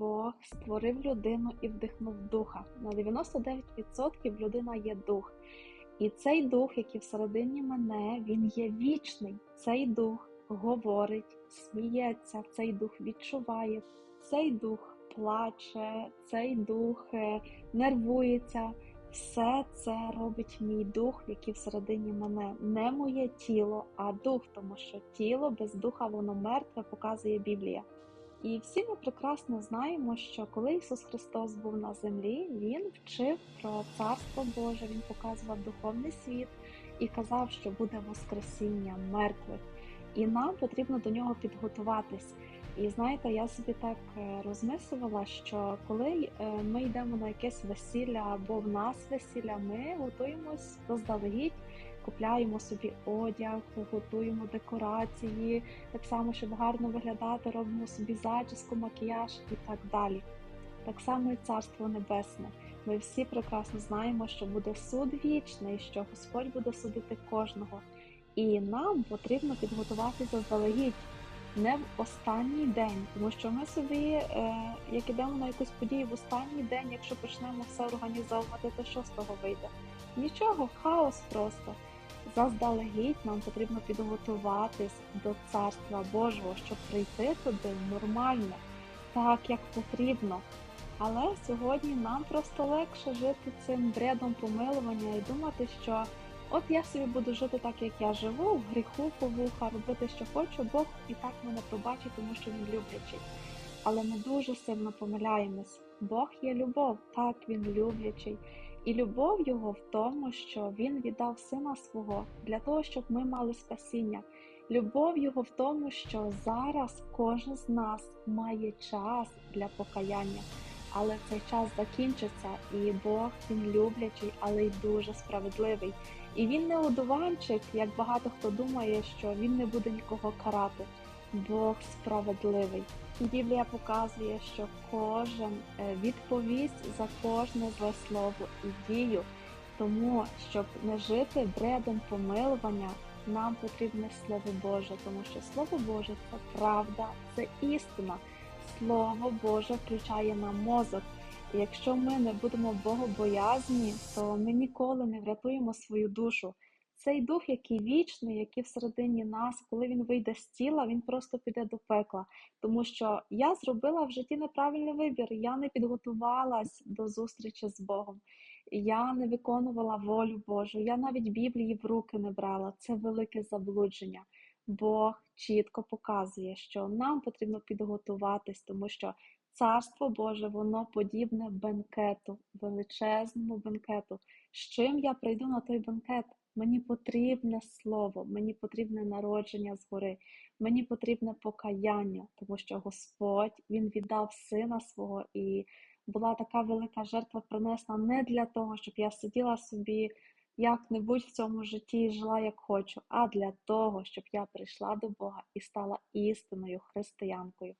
Бог створив людину і вдихнув духа. На 99% людина є дух. І цей дух, який всередині мене, він є вічний. Цей дух говорить, сміється, цей дух відчуває, цей дух плаче, цей дух е, нервується. Все це робить мій дух, який всередині мене, не моє тіло, а дух, тому що тіло без духа воно мертве, показує Біблія. І всі ми прекрасно знаємо, що коли Ісус Христос був на землі, Він вчив про Царство Боже, Він показував духовний світ і казав, що буде Воскресіння мертвих, і нам потрібно до нього підготуватись. І знаєте, я собі так е, розмислювала, що коли е, ми йдемо на якесь весілля або в нас весілля, ми готуємось заздалегідь, купляємо собі одяг, готуємо декорації, так само, щоб гарно виглядати, робимо собі зачіску, макіяж і так далі. Так само і Царство Небесне. Ми всі прекрасно знаємо, що буде суд вічний, що Господь буде судити кожного. І нам потрібно підготуватися заздалегідь не в останній день, тому що ми собі, е, як ідемо на якусь подію в останній день, якщо почнемо все організовувати, то що з того вийде? Нічого, хаос просто. Заздалегідь нам потрібно підготуватись до Царства Божого, щоб прийти туди нормально, так як потрібно. Але сьогодні нам просто легше жити цим бредом помилування і думати, що От я собі буду жити так, як я живу, в гріху повуха, робити, що хочу, Бог і так мене пробачить, тому що він люблячий. Але ми дуже сильно помиляємось. Бог є любов, так він люблячий. І любов його в тому, що він віддав сина свого для того, щоб ми мали спасіння. Любов його в тому, що зараз кожен з нас має час для покаяння. Але цей час закінчиться, і Бог він люблячий, але й дуже справедливий. І він не одуванчик, як багато хто думає, що він не буде нікого карати. Бог справедливий. Біблія показує, що кожен е, відповість за кожне зле слово і дію. Тому, щоб не жити бредом помилування, нам потрібне Слово Боже, тому що Слово Боже це правда, це істина. Слово Боже включає нам мозок. І якщо ми не будемо богобоязні, то ми ніколи не врятуємо свою душу. Цей дух, який вічний, який всередині нас, коли він вийде з тіла, він просто піде до пекла. Тому що я зробила в житті неправильний вибір, я не підготувалась до зустрічі з Богом, я не виконувала волю Божу, я навіть Біблії в руки не брала. Це велике заблудження. Бог чітко показує, що нам потрібно підготуватись, тому що Царство Боже, воно подібне бенкету, величезному бенкету. З чим я прийду на той бенкет? Мені потрібне слово, мені потрібне народження згори, мені потрібне покаяння, тому що Господь Він віддав сина свого, і була така велика жертва принесена не для того, щоб я сиділа собі як-небудь в цьому житті і жила як хочу, а для того, щоб я прийшла до Бога і стала істинною християнкою.